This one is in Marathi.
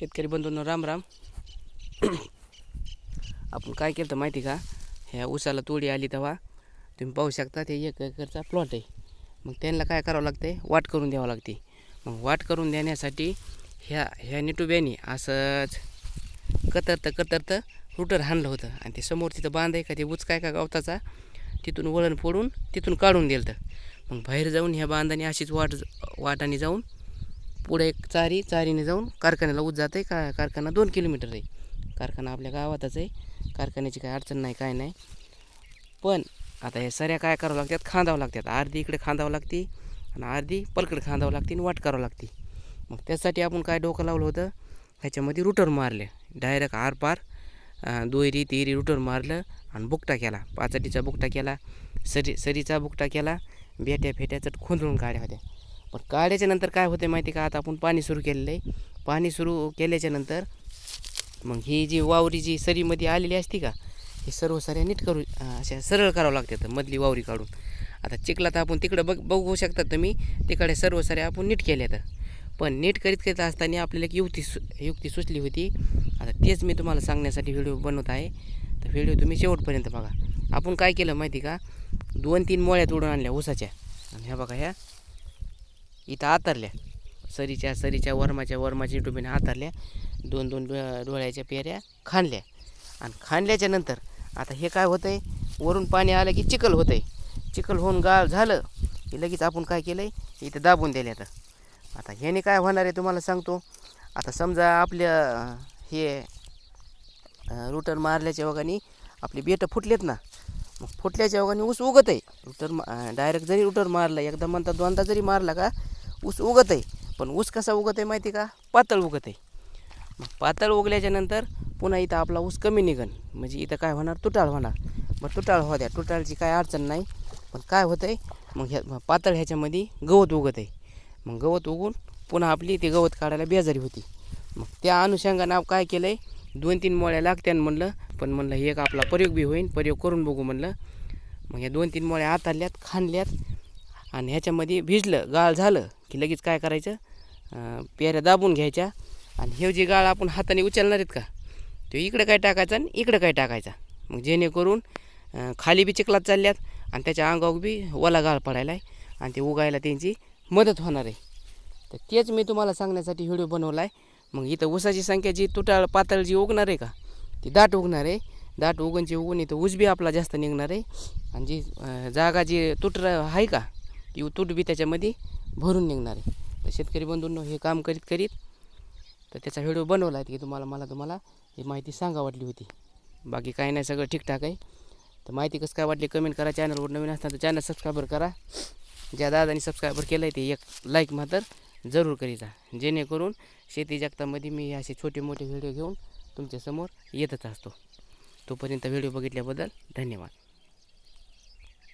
शेतकरी बंधूंनो राम राम. आपण काय केलं माहिती का? ह्या ऊसाला तोडी आली तेव्हा. तुम्ही पाहू शकता ते एक एकरचा प्लॉट आहे. मग त्यांना काय करावं लागते वाट करून द्यावं लागते. मग वाट करून देण्यासाठी ह्या ह्या निटुब्याने असंच कतरतं कतरतं रुटर हाणलं होतं. आणि ते समोर तिथं बांध आहे का? ते उच काय का गवताचा? तिथून वळण फोडून तिथून काढून दिलं तर मग बाहेर जाऊन ह्या बांधाने अशीच वाट वाटाने जाऊन पुढे एक चारी चारीने जाऊन कारखान्याला उज जात आहे का कारखाना दोन किलोमीटर आहे. कारखाना आपल्या गावातच आहे. कारखान्याची काय अडचण नाही काय नाही. पण आता हे सऱ्या काय करावं लागतात? खांदावं लागतात. अर्धी इकडे खांदावं लागते आणि अर्धी पलकडे खांदावं लागते आणि वाट करावं लागते. मग त्यासाठी आपण काय डोकं लावलं होतं? ह्याच्यामध्ये रुटर मारले. डायरेक्ट आरपार अं, दोयरी तिरी रुटर मारलं आणि बुकटा केला. पाचटीचा बुकटा केला सरी सरीचा बुकटा केला. बेट्या फेट्या चट खोंदळून काढ्या होत्या. पण काढ्याच्या नंतर काय होते माहिती का? आता आपण पाणी सुरू केलेलं आहे. पाणी सुरू केल्याच्यानंतर मग ही जी वावरी जी सरीमध्ये आलेली असती का हे सर्व साऱ्या नीट करू अशा सरळ करावं लागतात मधली वावरी काढून. आता चिखला तर आपण तिकडं बघ बघू शकता तुम्ही तिकडे सर्व साऱ्या आपण नीट केल्या तर. पण नीट करीत करीत असताना आपल्याला एक युक्ती सु युक्ती सुचली होती. आता तेच मी तुम्हाला सांगण्यासाठी व्हिडिओ बनवत आहे. तर व्हिडिओ तुम्ही शेवटपर्यंत बघा. आपण काय केलं माहिती का? दोन तीन मोळ्या तोडून आणल्या ऊसाच्या. आणि ह्या बघा ह्या इथं आतरल्या. सरीच्या सरीच्या वर्माच्या वर्माच्या टोपीने आतरल्या. दोन दोन डोळ्याच्या पेऱ्या खाणल्या आणि खाणल्याच्या नंतर आता हे काय होतं आहे वरून पाणी आलं की चिखल होतं आहे चिखल होऊन गाळ झालं की लगेच आपण काय केलं आहे इथं दाबून दिले आता. आता ह्याने काय होणार आहे तुम्हाला सांगतो. आता समजा आपल्या हे रुटर मारल्याच्या वगाने आपली बेटं फुटलेत ना. मग फुटल्याच्या वगाने ऊस उगत आहे रुटर डायरेक्ट जरी रुटर मारला एकदा म्हणता दोनदा जरी मारला का ऊस उगत आहे. पण ऊस कसा उगत आहे माहिती का? पातळ उगत आहे. मग पातळ उगल्याच्या नंतर पुन्हा इथं आपला ऊस कमी निघन. म्हणजे इथं काय होणार? तुटाळ होणार. मग तुटाळ होत्या तुटाळची काय अडचण नाही. पण काय होतं आहे मग ह्या मग पातळ ह्याच्यामध्ये गवत उगत आहे. मग गवत उगून पुन्हा आपली ते गवत काढायला बेजारी होती. मग त्या अनुषंगानं आप काय केलं आहे दोन तीन मोळ्या लागत्यान म्हणलं. पण म्हणलं हे एक आपला प्रयोग बी होईन. प्रयोग करून बघू म्हणलं. मग ह्या दोन तीन मोळ्या आतारल्यात खाणल्यात आणि ह्याच्यामध्ये भिजलं गाळ झालं. की लगेच काय करायचं? पेऱ्या दाबून घ्यायच्या आणि हे जे गाळ आपण हाताने उचलणार आहेत का तो इकडं काय टाकायचा आणि इकडं काय टाकायचा? मग जेणेकरून खाली बी चिखलात चालल्यात आणि त्याच्या अंगावर बी ओला गाळ पडायला आहे आणि ते उगायला त्यांची मदत होणार आहे. तर तेच मी तुम्हाला सांगण्यासाठी व्हिडिओ बनवला आहे मग इथं ऊसाची संख्या जी तुटाळ पातळ जी उगणार आहे का ती दाट उगणार आहे. दाट उगणची उगून इथं ऊस बी आपला जास्त निघणार आहे. आणि जी जागा जी तुटर आहे का ती तुट बी त्याच्यामध्ये भरून निघणार आहे. तर शेतकरी बंधूंनो हे काम करीत करीत तर त्याचा व्हिडिओ बनवला आहे की तुम्हाला मला तुम्हाला ही माहिती सांगा वाटली होती. बाकी काही नाही सगळं ठीकठाक आहे. तर माहिती कसं काय वाटली कमेंट करा चॅनलवर नवीन असताना तर चॅनल सबस्क्राईबर करा. ज्या दादानी सबस्क्राईबर केलं आहे ते एक लाईक मात्र जरूर करीचा जेणेकरून शेती जगतामध्ये मी असे छोटे मोठे व्हिडिओ घेऊन तुमच्यासमोर येतच असतो. तोपर्यंत व्हिडिओ बघितल्याबद्दल धन्यवाद.